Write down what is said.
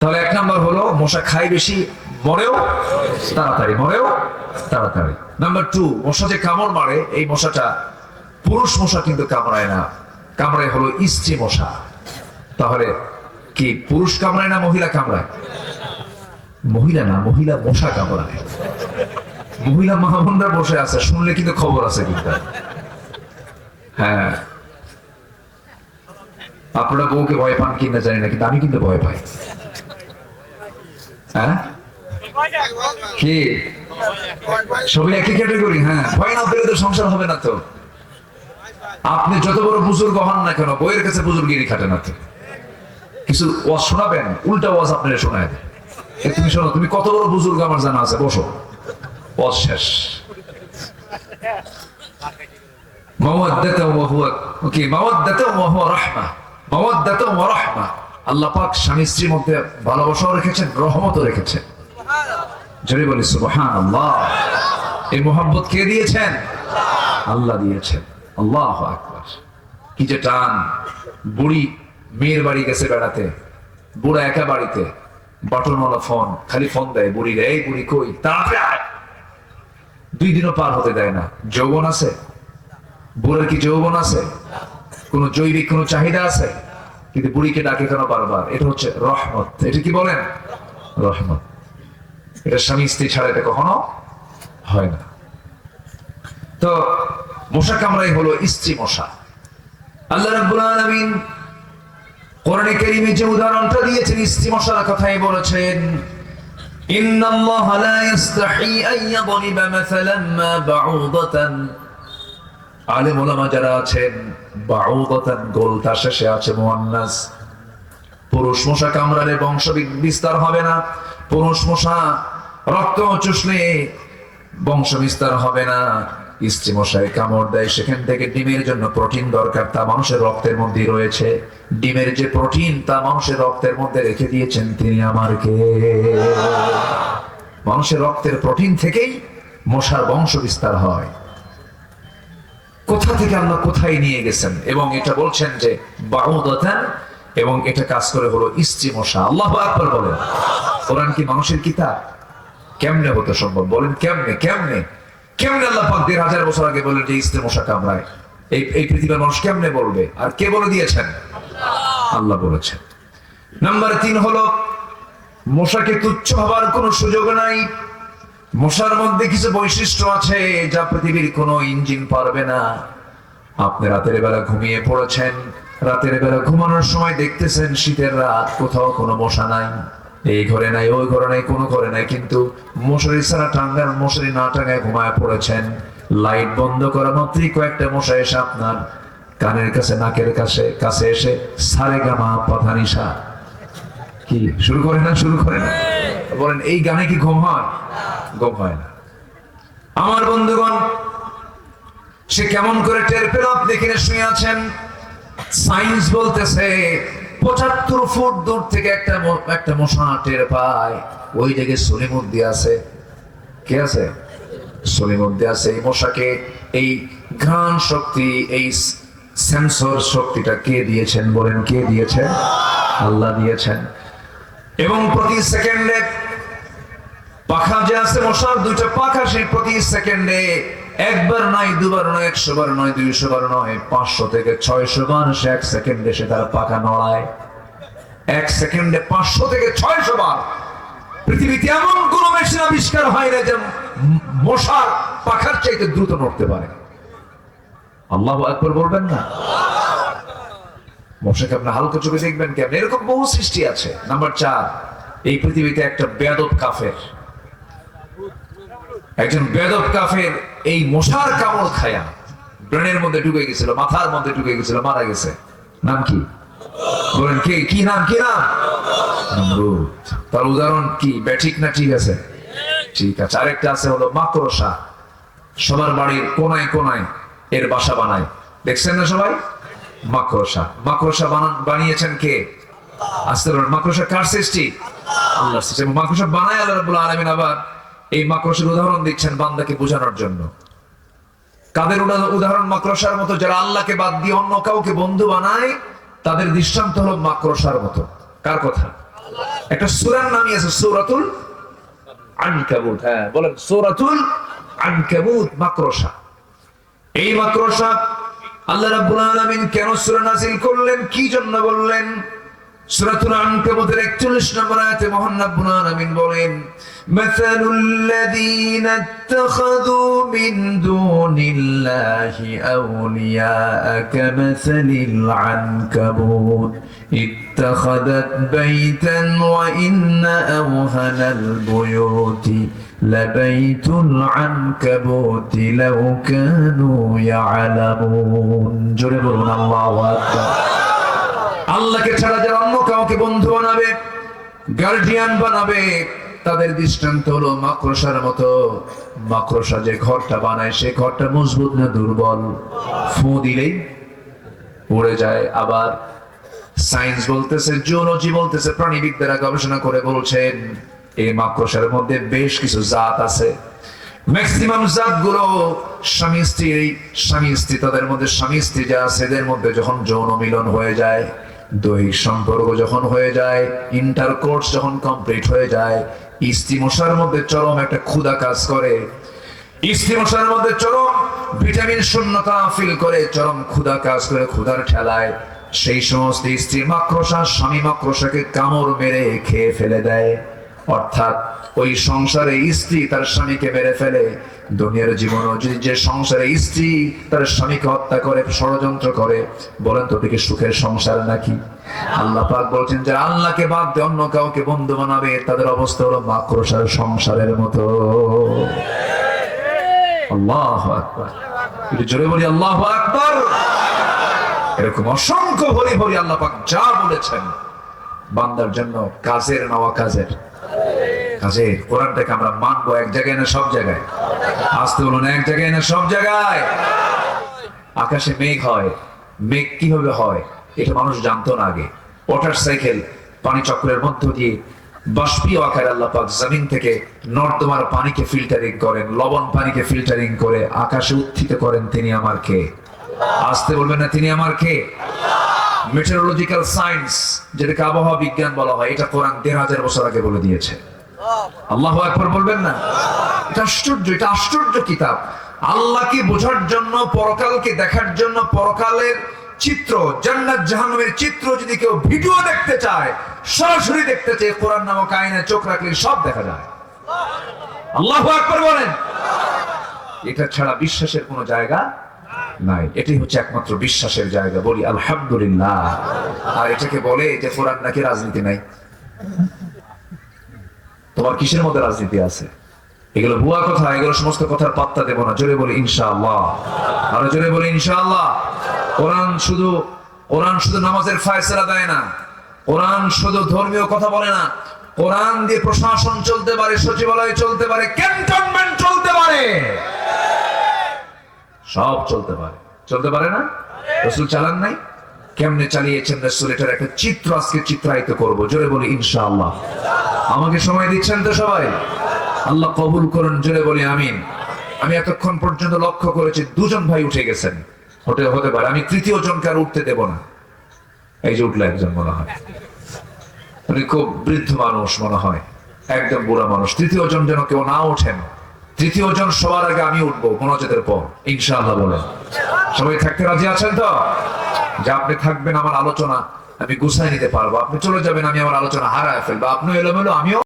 তাহলে এক নাম্বার হলো, মশা খায় বেশি, মরেও তাড়াতাড়ি মরেও তাড়াতাড়ি। নাম্বার টু মশা যে কামড় মারে, এই মশাটা পুরুষ মশা কিন্তু কামড়ায় না। কামড়ায় হলো স্ত্রী মশা। তাহলে কি পুরুষ কামড়ায় না মহিলা কামড়ায়? মহিলা না, মহিলা মশা কামড়ায়। মহিলা মহামন্ডা বসে আছে, শুনলে কিন্তু খবর আছে কিন্তু। হ্যাঁ। আপনারা বউকে ভয় পান কিনা জানি না, কিন্তু আমি কিন্তু ভয় পাই। হ্যাঁ? কি? সবাই একই ক্যাটাগরি হ্যাঁ। ভয় না পেলে তো সংসার হবে না তো। আপনি যত বড় বুজুর্গ হন না কেন, বইয়ের কাছে বুজুর্গিরি খাটে না তো। কিছু ওয়াজ শোনাবেন? উল্টা ওয়াজ আপনারা শোনায় তুমি শোনো, তুমি কত বড় বুজুর্গ আমার জানা আছে, বসো। ওয়াজ শেষ। মাওয়াদ্দাতাও ওয়া হুয়া, ওকে মাওয়াদ্দাতাও ওয়া হুয়া রাহমা। মাওয়াদ্দাতাও ওয়া রাহমা। আল্লাহ পাক স্বামী স্ত্রীর মধ্যে ভালোবাসাও রেখেছেন, রহমতও রেখেছেন। জোরে বলি, সুবহানাল্লাহ। এই মোহাম্মত কে দিয়েছেন? আল্লাহ দিয়েছেন। আল্লাহ কি যে টান। বুড়ি মেয়ের বাড়ি গেছে বেড়াতে, বুড়া একা বাড়িতে, বাটনওয়ালা ফোন, খালি ফোন দেয়, বুড়ি রে বুড়ি কই? দুই দিনও পার হতে দেয় না। যৌবন আছে? বুড়ার কি যৌবন আছে? কোন জৈবিক কোন চাহিদা আছে? কিন্তু বুড়িকে ডাকে কেন বারবার? এটা হচ্ছে রহমত। এটা কি বলেন? রহমত। এটা স্বামী স্ত্রী ছাড়া এটা কখনো হয় না। তো মশা কামড়াই হলো স্ত্রী মশা। আল্লাহ রাব্বুল আলামিন কোরআনে যে উদাহরণটা দিয়েছেন, স্ত্রী মশার কথাই বলেছেন, ইন্নাল্লাহা লা ইস্তাহি মা বাউদাতান আলে মোলামা যারা আছেন, বাউদতান গোল তার শেষে আছে মোহান্নাস। পুরুষ মশা কামড়ালে বংশ বিস্তার হবে না। পুরুষ মশা রক্ত চুষলে বংশ বিস্তার হবে না। স্ত্রী মশাই কামড় দেয়, সেখান থেকে ডিমের জন্য প্রোটিন দরকার, তা মানুষের রক্তের মধ্যে রয়েছে। ডিমের যে প্রোটিন, তা মানুষের রক্তের মধ্যে রেখে দিয়েছেন তিনি আমারকে। মানুষের রক্তের প্রোটিন থেকেই মশার বংশ বিস্তার হয়। কোথা থেকে আল্লাহ কোথায় নিয়ে গেছেন? এবং এটা বলছেন যে বাহুদাতান এবং এটা কাজ করে হলো স্ত্রী মশা। আল্লাহ আকবার বলেন। কোরআন কি মানুষের কিতাব? কেমনে হতে সম্ভব? বলেন, কেমনে কেমনে? কেমনে আল্লাহ পাক দেড় হাজার বছর আগে বলেন যে স্ত্রী মশা কামড়ায়? এই এই পৃথিবীর মানুষ কেমনে বলবে? আর কে বলে দিয়েছেন? আল্লাহ বলেছেন। নাম্বার তিন হলো, মশাকে তুচ্ছ হবার কোনো সুযোগ নাই। মশার মধ্যে কিছু বৈশিষ্ট্য আছে যা পৃথিবীর কোনো ইঞ্জিন পারবে না। আপনি রাতের বেলা ঘুমিয়ে পড়েছেন, রাতের বেলা ঘুমানোর সময় দেখতেছেন শীতের রাত, কোথাও কোনো মশা নাই। এই ঘরে নাই, ওই ঘরে নাই, কোনো ঘরে নাই, কিন্তু মশারি ছাড়া টাঙ্গার মশারি না টাঙ্গায় ঘুমায় পড়েছেন। লাইট বন্ধ করা মাত্রই কয়েকটা মশা এসে আপনার কানের কাছে, নাকের কাছে কাছে এসে সারে গামা পাধানিসা কি, শুরু করে না, শুরু করে না? বলেন, এই গানে কি ঘুম হয়? ঘুম হয় না। আমার বন্ধুগণ, সে কেমন করে টের পেল? আপনি কিনে শুয়ে আছেন। সায়েন্স বলতেছে, পঁচাত্তর ফুট দূর থেকে একটা একটা মশা টের পায়। ওই জায়গায় সলিমুদ্দি আছে। কে আছে? সলিমুদ্দি আছে। এই মশাকে, এই ঘ্রাণ শক্তি, এই সেন্সর শক্তিটা কে দিয়েছেন বলেন? কে দিয়েছেন? আল্লাহ দিয়েছেন। এবং প্রতি সেকেন্ডে পাখা যে আছে মশার দুইটা পাখা সেই প্রতি সেকেন্ডে একবার নয়, দুবার নয়, একশো বার নয়, দুইশো বার নয়, পাঁচশো থেকে ছয়শো বার সে এক সেকেন্ডে সে তার পাখা নড়ায়। এক সেকেন্ডে পাঁচশো থেকে ছয়শো বার। পৃথিবীতে এমন কোন মেশিন আবিষ্কার হয় না যে মশার পাখার চাইতে দ্রুত নড়তে পারে। আল্লাহ একবার বলবেন না? মশাকে আপনি হালকা চোখে দেখবেন কেমন এরকম বহু সৃষ্টি আছে। নাম্বার চার, এই পৃথিবীতে একটা বেদব কাফের। একজন বেদব কাফের এই মশার কামড় খায়া ব্রেনের মধ্যে ঢুকে গেছিল, মাথার মধ্যে ঢুকে গেছিল, মারা গেছে। নাম কি? বলেন, কে? কি নাম? কি নাম? তার উদাহরণ কি? ব্যাঠিক না ঠিক আছে? ঠিক আছে। আরেকটা আছে হলো মাকড়সা। সবার বাড়ির কোনায় কোনায় এর বাসা বানায়। দেখছেন না সবাই? মাকড়সা। মাকড়সা বানিয়েছেন কে? আসতে মাকড়সা কার সৃষ্টি? আল্লাহ সৃষ্টি। মাকড়সা বানায় আল্লাহ রাব্বুল আলামিন আবার এই মাকড়সার উদাহরণ দিচ্ছেন বান্দাকে বোঝানোর জন্য। কাদের উদাহরণ মাকড়সার মতো, যারা আল্লাহকে বাদ দিয়ে অন্য কাউকে বন্ধু বানায়, তাদের দৃষ্টান্ত হলো মাকড়সার মতো। কার কথা? একটা সূরার নামই আছে, সূরাতুল আনকাবুত। হ্যাঁ বলেন, সূরাতুল আনকাবুত, মাকড়সা। এই মাকড়সা আল্লাহ রাব্বুল আলামিন কেন সূরা নাযিল করলেন? কি জন্য বললেন? সূরাতুল আনকাবুতের 41 নম্বর আয়াতে মহান রাব্বুল আলামিন বলেন মাসালুল লাযীনা ইত্তাখাযু মিন দুনিল্লাহি আউলিয়া কামাসালিল আনকাবুত اتخذت بيتا وإن أوهن البيوت لبيت العنكبوت لو كانوا يعلمون جربون الله أكبر আল্লাহকে ছাড়া যারা কাউকে বন্ধু বানাবে গার্ডিয়ান বানাবে, তাদের দৃষ্টান্ত হলো মাকড়সার মতো। মাকড়সা যে ঘরটা বানায়, সে ঘরটা মজবুত না দুর্বল? ফু দিলেই উড়ে যায়। আবার সায়েন্স বলতেছে জিওলজি বলতেছে প্রাণীবিদরা গবেষণা করে বলছেন এই মাকড়সার মধ্যে বেশ কিছু জাত আছে। ম্যাক্সিমাম জাতগুলো স্বামী স্ত্রী স্বামী স্ত্রী তাদের মধ্যে স্বামী স্ত্রী যা আছে, এদের মধ্যে যখন যৌন মিলন হয়ে যায় দৈহিক সম্পর্ক যখন হয়ে যায় ইন্টারকোর্স যখন কমপ্লিট হয়ে যায় স্ত্রী মশার মধ্যে চরম একটা ক্ষুধা কাজ করে। স্ত্রী মশার মধ্যে চরম ভিটামিন শূন্যতা ফিল করে, চরম ক্ষুধা কাজ করে, ক্ষুধার ঠেলায়। সেই সমস্ত স্ত্রী মাক্রসা স্বামী মাক্রসাকে কামড় মেরে খেয়ে ফেলে দেয়। অর্থাৎ ওই সংসারে স্ত্রী তার স্বামীকে মেরে ফেলে, দুনিয়ার জীবনও যদি যে সংসারে স্ত্রী তার স্বামীকে হত্যা করে, ষড়যন্ত্র করে, বলেন তো ওদিকে সুখের সংসার নাকি? আল্লাহ পাক বলছেন যে আল্লাহকে বাদ দিয়ে, অন্য কাউকে বন্ধু বানাবে, তাদের অবস্থা হলো মাক্রসার সংসারের মতো। আল্লাহ আকবার। জোরে বলি, আল্লাহ আকবার। এরকম অসংখ্য ভরি ভরি আল্লাহ পাক যা বলেছেন, বান্দার জন্য কাজের নেওয়া কাজের কাজে কোরআনটাকে আমরা মানবো এক জায়গায় না সব জায়গায়? আসতে বলুন, এক জায়গায় না সব জায়গায়? আকাশে মেঘ হয়। মেঘ কীভাবে হয়? এটা মানুষ জানতো না আগে। ওয়াটার সাইকেল, পানি চক্রের মধ্য দিয়ে বাষ্পীয় আকারে আল্লাহ পাক জমিন থেকে নর্দমার পানিকে ফিল্টারিং করেন, লবণ পানিকে ফিল্টারিং করে আকাশে উত্থিত করেন তিনি আমার কে? আসতে বলবেন না তিনি আমার কে? মেটেরোলজিক্যাল সায়েন্স যেটাকে আবহাওয়া বিজ্ঞান বলা হয়, এটা কোরআন দেড় হাজার বছর আগে বলে দিয়েছে। আল্লাহ একবার বলবেন না? এটা আশ্চর্য এটা আশ্চর্য কিতাব। আল্লাহকে বোঝার জন্য, পরকালকে দেখার জন্য পরকালের চিত্র, জান্নাত জাহান্নামের চিত্র যদি কেউ ভিডিও দেখতে চায়, সরাসরি দেখতে চায়, কোরআন নামক আইনে চোখ রাখলে সব দেখা যায়। আল্লাহ একবার বলেন। এটা ছাড়া বিশ্বাসের কোনো জায়গা নাই। এটাই হচ্ছে একমাত্র বিশ্বাসের জায়গা। বলি, আলহামদুলিল্লাহ। আর এটাকে বলে যে কোরআন নাকি রাজনীতি নাই। তোমার কিসের মধ্যে রাজনীতি আছে? এগুলো ভুয়া কথা, এগুলো সমস্ত কথার পাত্তা দেব না। জোরে বলি, ইনশাআল্লাহ। আরও জোরে বলি, ইনশাআল্লাহ। কোরআন শুধু কোরআন শুধু নামাজের ফায়সালা দেয় না। কোরআন শুধু ধর্মীয় কথা বলে না। কোরআন দিয়ে প্রশাসন চলতে পারে, সচিবালয় চলতে পারে, ক্যান্টনমেন্ট চলতে পারে। সব চলতে পারে। চলতে পারে না? রসুল চালান নাই? কেমনে চালিয়েছেন রসুল? এটার একটা চিত্র আজকে চিত্রায়িত করব। জোরে বলি, ইনশাআল্লাহ। আমাকে সময় দিচ্ছেন তো সবাই? আল্লাহ কবুল করুন, জোরে বলি আমিন। আমি এতক্ষণ পর্যন্ত লক্ষ্য করেছি, দুজন ভাই উঠে গেছেন। হতে হতে পারে, আমি তৃতীয় জনকে আর উঠতে দেব না। এই যে উঠল একজন মনে হয়। উনি খুব বৃদ্ধ মানুষ মনে হয়, একদম বুড়া মানুষ। তৃতীয় জন যেন কেউ না ওঠেন। তৃতীয় জন সবার আগে আমি উঠবো মনোজেদের পর, ইনশাআল্লাহ বলেন। সবাই থাকতে রাজি আছেন তো? যে আপনি থাকবেন আমার আলোচনা। আমি গুছাই নিতে পারব। আপনি চলে যাবেন, আমি আমার আলোচনা হারায় ফেলব। আপনি এলোমেলো, আমিও